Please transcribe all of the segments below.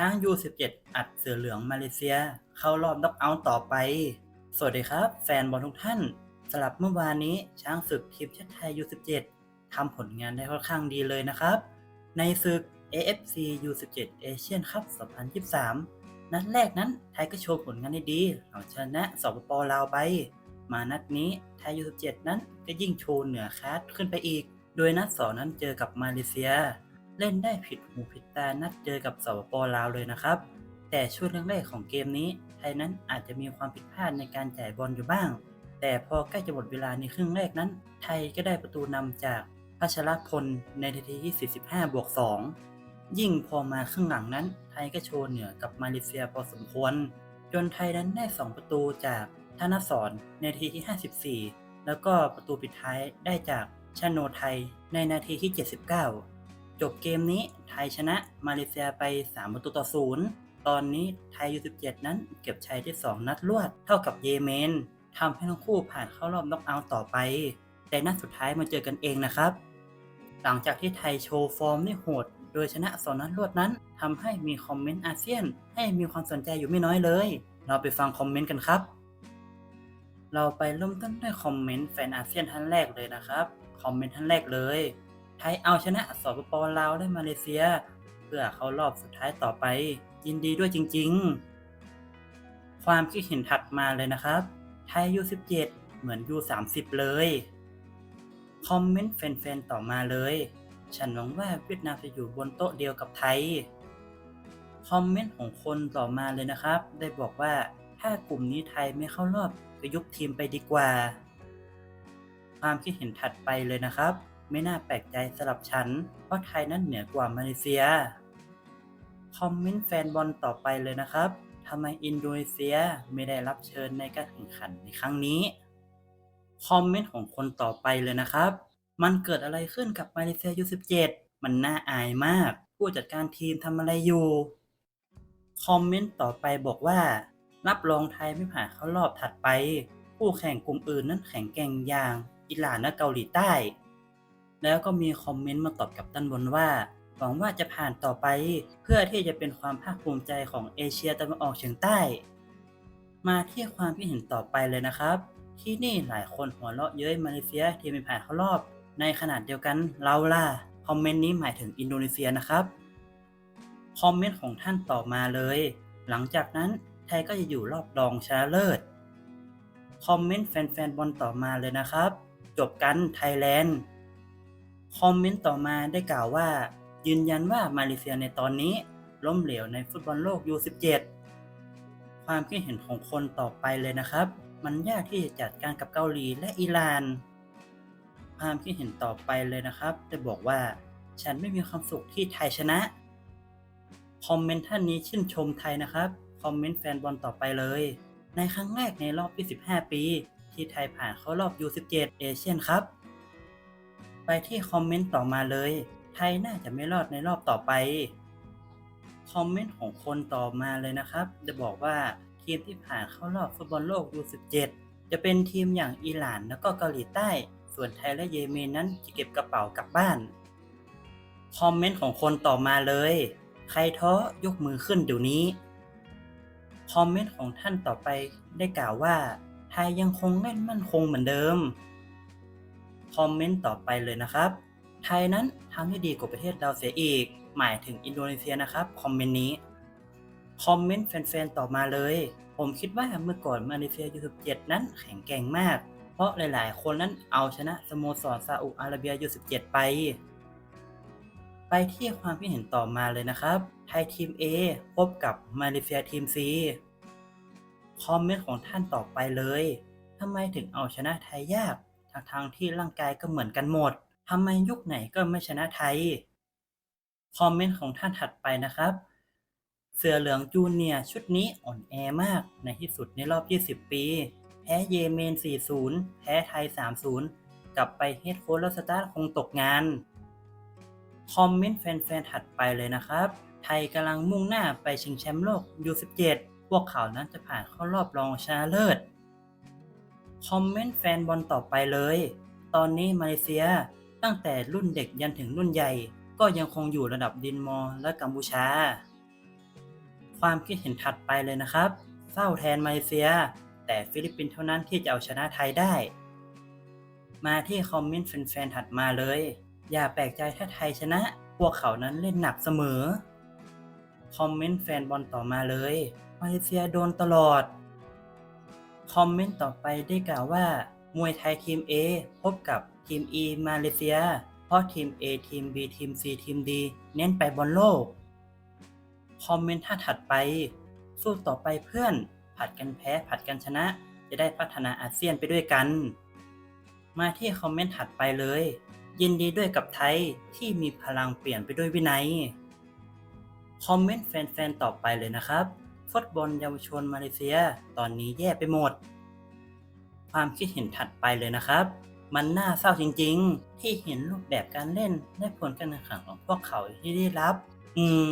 ช้าง U17 อัดเสือเหลืองมาเลเซีย เข้ารอบน็อกเอาท์ต่อไป สวัสดีครับ แฟนบอลทุกท่านสำหรับเมื่อวานนี้ช้างศึกทีมชาติไทย U17 ทำผลงานได้ค่อนข้างดีเลยนะครับ ในศึก AFC U17 Asian Cup 2023 นัดแรกนั้นไทยก็โชว์ผลงานได้ดีหลังชนะสปปลาวไปมานัดนี้ไทย U17 นั้นก็ยิ่งโชว์เหนือคาดขึ้นไปอีก โดยนัดสองนั้นเจอกับมาเลเซีย เล่นได้ผิดหูผิดตานัดเจอกับสปปลาวเลยนะครับ แต่ช่วงแรกๆของเกมนี้ไทยนั้นอาจจะมีความผิดพลาดในการจ่ายบอลอยู่บ้าง แต่พอใกล้จะหมดเวลาในครึ่งแรกนั้น ไทยก็ได้ประตูนำจากพัชรพลในนาทีที่ 45 บวก 2 ยิ่งพอมาครึ่งหลังนั้น ไทยก็โชว์เหนือกับมาเลเซียพอสมควร จนไทยนั้นได้ 2 ประตูจากธนสรในนาทีที่ 54 แล้วก็ประตูปิดท้ายได้จากชาโนไทยในนาทีที่ 79 จบเกมนี้ไทยชนะมาเลเซียไป 3 ประตูต่อ0ตอนนี้ไทย U17 นั้นเก็บชัยได้ 2 นัดรวดเท่ากับเยเมนทำให้ทั้งคู่ผ่านเข้ารอบน็อกเอาท์ต่อไป แต่นัดสุดท้ายมาเจอกันเองนะครับ หลังจากที่ไทยโชว์ฟอร์มได้โหด โดยชนะสองนัดรวดนั้นทำให้มีคอมเมนต์อาเซียน ให้มีความสนใจอยู่ไม่น้อยเลย เราไปฟังคอมเมนต์กันครับ เราไปเริ่มต้นด้วยคอมเมนต์แฟนอาเซียนท่านแรกเลยนะครับ คอมเมนต์ท่านแรกเลย ไทยเอาชนะสปปลาวได้มาเลเซีย เพื่อเข้ารอบสุดท้ายต่อไป ยินดีด้วยจริง ๆ ความคิดเห็นถัดมาเลยนะครับ ไทย U17 เหมือน U30 เลย คอมเมนต์แฟนๆ ต่อมาเลย ฉันหวังว่าเวียดนามจะอยู่บนโต๊ะเดียวกับไทย คอมเมนต์ของคนต่อมาเลยนะครับ ได้บอกว่าถ้ากลุ่มนี้ไทยไม่เข้ารอบก็ยุบทีมไปดีกว่า ความคิดเห็นถัดไปเลยนะครับ ไม่น่าแปลกใจสำหรับฉันเพราไทยนั้นเหนือกว่ามาเลเซีย คอมเมนต์แฟนบอลต่อไปเลยนะครับทำไมอินโดนีเซียไม่ได้รับเชิญในการแข่งขันในครั้งนี้ คอมเมนต์ของคนต่อไปเลยนะครับ มันเกิดอะไรขึ้นกับมาเลเซียยู17มันน่าอายมาก ผู้จัดการทีมทำอะไรอยู่ คอมเมนต์ต่อไปบอกว่า รับรองไทยไม่ผ่านเข้ารอบถัดไป ผู้แข่งกลุ่มอื่นนั้นแข่งแกร่งอย่างอิหร่านและเกาหลีใต้ แล้วก็มีคอมเมนต์มาตอบกับด้นบนว่าหวังว่าจะผ่านต่อไปเพื่อที่จะเป็นความภาคภูมิใจของเอเชียตะวันออกเฉียงใต้ มาที่ความคิดเห็นต่อไปเลยนะครับ ที่นี่หลายคนหัวเราะเย้ยมาเลเซียที่ไม่ผ่านเข้ารอบ ในขนาดเดียวกันเราล่ะคอมเมนต์นี้หมายถึงอินโดนีเซียนะครับคอมเมนต์ของท่านต่อมาเลย หลังจากนั้นไทยก็จะอยู่รอบรองชนะเลิศคอมเมนต์แฟนๆบอลต่อมาเลยนะครับ จบกันไทยแลนด์ คอมเมนต์ต่อมาได้กล่าวว่า ยืนยันว่ามาเลเซียในตอนนี้ล้มเหลวในฟุตบอลโลก U17 ความคิดเห็นของคนต่อไปเลยนะครับ มันยากที่จะจัดการกับเกาหลีและอิหร่าน ความคิดเห็นต่อไปเลยนะครับได้บอกว่า ฉันไม่มีความสุขที่ไทยชนะ คอมเมนต์ท่านนี้ชื่นชมไทยนะครับ คอมเมนต์แฟนบอลต่อไปเลย ในครั้งแรกในรอบ 25 ปี ที่ไทยผ่านเข้ารอบ U17 เอเชียนครับ ไปที่คอมเมนต์ต่อมาเลย ไทยน่าจะไม่รอดในรอบต่อไป คอมเมนต์ของคนต่อมาเลยนะครับ จะบอกว่าทีมที่ผ่านเข้ารอบฟุตบอลโลก U17 จะเป็นทีมอย่างอิหร่านแล้วก็เกาหลีใต้ ส่วนไทยและเยเมนนั้นจะเก็บกระเป๋ากลับบ้าน คอมเมนต์ของคนต่อมาเลย ใครท้อยกมือขึ้นเดี๋ยวนี้ คอมเมนต์ของท่านต่อไปได้กล่าวว่า ไทยยังคงเล่นมั่นคงเหมือนเดิม คอมเมนต์ต่อไปเลยนะครับ ไทยนั้นทำได้ดีกว่าประเทศเราเสียอีก หมายถึงอินโดนีเซียนะครับคอมเมนต์นี้คอมเมนต์แฟนๆต่อมาเลย ผมคิดว่าเมื่อก่อนมาเลเซียยู17นั้นแข็งแกร่งมาก เพราะหลายๆ คนนั้นเอาชนะสโมสรซาอุอาระเบียยู17ไป ไปที่ความคิดเห็นต่อมาเลยนะครับ ไทยทีม A พบกับมาเลเซียทีม C คอมเมนต์ของท่านต่อไปเลยทำไมถึงเอาชนะไทยยาก ทางที่ร่างกายก็เหมือนกันหมดทำไมยุคไหนก็ไม่ชนะไทย คอมเมนต์ของท่านถัดไปนะครับ เสือเหลืองจูเนียชุดนี้อ่อนแอมากในที่สุดในรอบ 20 ปี แพ้เยเมน 4-0 แพ้ไทย 3-0 กลับไปเฮดโค้ชแล้วสตาร์คงตกงาน คอมเมนต์แฟนๆถัดไปเลยนะครับ ไทยกำลังมุ่งหน้าไปชิงแชมป์โลก U17 พวกเขานั้นจะผ่านเข้ารอบรองชนะเลิศ คอมเมนต์แฟนบอลต่อไปเลย ตอนนี้มาเลเซียตั้งแต่รุ่นเด็กยันถึงรุ่นใหญ่ ก็ยังคงอยู่ระดับดินมอและกัมพูชา ความคิดเห็นถัดไปเลยนะครับ เศร้าแทนมาเลเซีย แต่ฟิลิปปินส์เท่านั้นที่จะเอาชนะไทยได้ มาที่คอมเมนต์แฟนๆถัดมาเลย อย่าแปลกใจถ้าไทยชนะ พวกเขานั้นเล่นหนักเสมอ คอมเมนต์แฟนบอลต่อมาเลย มาเลเซียโดนตลอด คอมเมนต์ต่อไปได้กล่าวว่า มวยไทยทีม A พบกับทีม E มาเลเซีย เพราะทีม A ทีม B ทีม C ทีม D เน้นไปบอลโลก คอมเมนต์ท่าถัดไป สู้ต่อไปเพื่อน ผัดกันแพ้ผัดกันชนะ จะได้พัฒนาอาเซียนไปด้วยกัน มาที่คอมเมนต์ถัดไปเลย ยินดีด้วยกับไทยที่มีพลังเปลี่ยนไปด้วยวินัย คอมเมนต์แฟนๆต่อไปเลยนะครับ ฟุตบอลเยาวชนมาเลเซีย ตอนนี้แย่ไปหมด ความคิดเห็นถัดไปเลยนะครับ มันน่าเศร้าจริง ๆ ที่เห็นรูปแบบการเล่นและผลการแข่งขันของพวกเขาที่ได้รับ อืม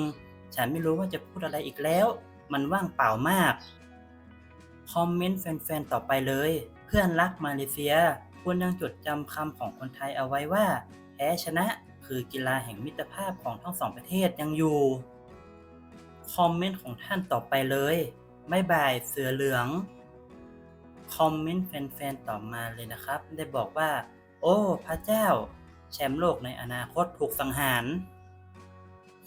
ฉันไม่รู้ว่าจะพูดอะไรอีกแล้ว มันว่างเปล่ามาก คอมเมนต์แฟนๆต่อไปเลย เพื่อนรักมาเลเซียควรยังจดจำคำของคนไทยเอาไว้ว่าแพ้ชนะคือกีฬาแห่งมิตรภาพของทั้งสองประเทศยังอยู่ คอมเมนต์ของท่านต่อไปเลยไม่บายเสือเหลือง คอมเมนต์แฟนๆต่อมาเลยนะครับ ได้บอกว่า โอ้ พระเจ้า แชมป์โลกในอนาคตถูกสังหาร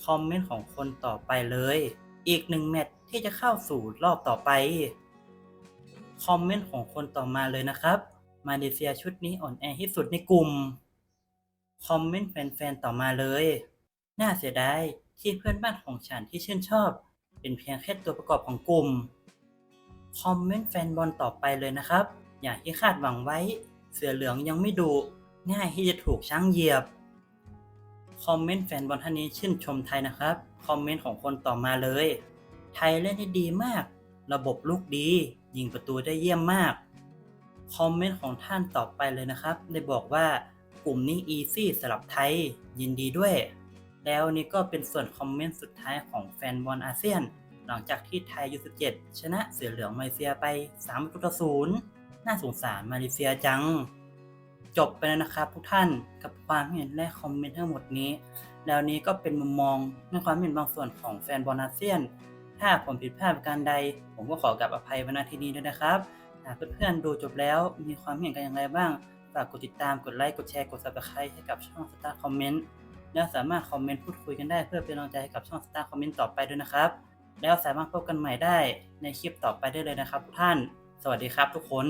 คอมเมนต์ของคนต่อไปเลย อีกหนึ่งแมตช์ที่จะเข้าสู่รอบต่อไป คอมเมนต์ของคนต่อมาเลยนะครับ มาเลเซียชุดนี้อ่อนแอที่สุดในกลุ่ม คอมเมนต์แฟนๆต่อมาเลย น่าเสียดาย ที่เพื่อนบ้านของฉันที่ชื่นชอบ เป็นเพียงแค่ตัวประกอบของกลุ่ม คอมเมนต์แฟนบอลต่อไปเลยนะครับ อย่างที่คาดหวังไว้ เสือเหลืองยังไม่ดุง่ายที่จะถูกช้างเหยียบ คอมเมนต์แฟนบอลท่านนี้ชื่นชมไทยนะครับ คอมเมนต์ของคนต่อมาเลย ไทยเล่นได้ดีมาก ระบบลุกดี ยิงประตูได้เยี่ยมมาก คอมเมนต์ของท่านต่อไปเลยนะครับ ได้บอกว่ากลุ่มนี้อีซี่สำหรับไทย ยินดีด้วย แล้วนี่ก็เป็นส่วนคอมเมนต์สุดท้ายของแฟนบอลอาเซียน หลังจากที่ไทยยู17ชนะเสือเหลืองมาเลเซียไป3ประตูต่อศูนย์น่าสงสารมาเลเซียจัง จบไปแล้วนะครับทุกท่านกับความเห็นและคอมเมนต์ทั้งหมดนี้ แล้วนี้ก็เป็นมุมมองในความเห็นบางส่วนของแฟนบอลอาเซียน ถ้าผมผิดพลาดประการใด ผมก็ขอกราบอภัยมาณที่นี้ด้วยนะครับหากเพื่อนๆดูจบแล้วมีความเห็นกันอย่างไรบ้างฝากกดติดตามกดไลค์กดแชร์กด subscribe ให้กับช่อง Star Comment แล้วสามารถคอมเมนต์พูดคุยกันได้เพื่อเป็นกำลังใจให้กับช่องสตาร์คอมเมนต์ต่อไปด้วยนะครับ แล้วสามารถพบกันใหม่ได้ในคลิปต่อไปได้เลยนะครับทุกท่าน สวัสดีครับทุกคน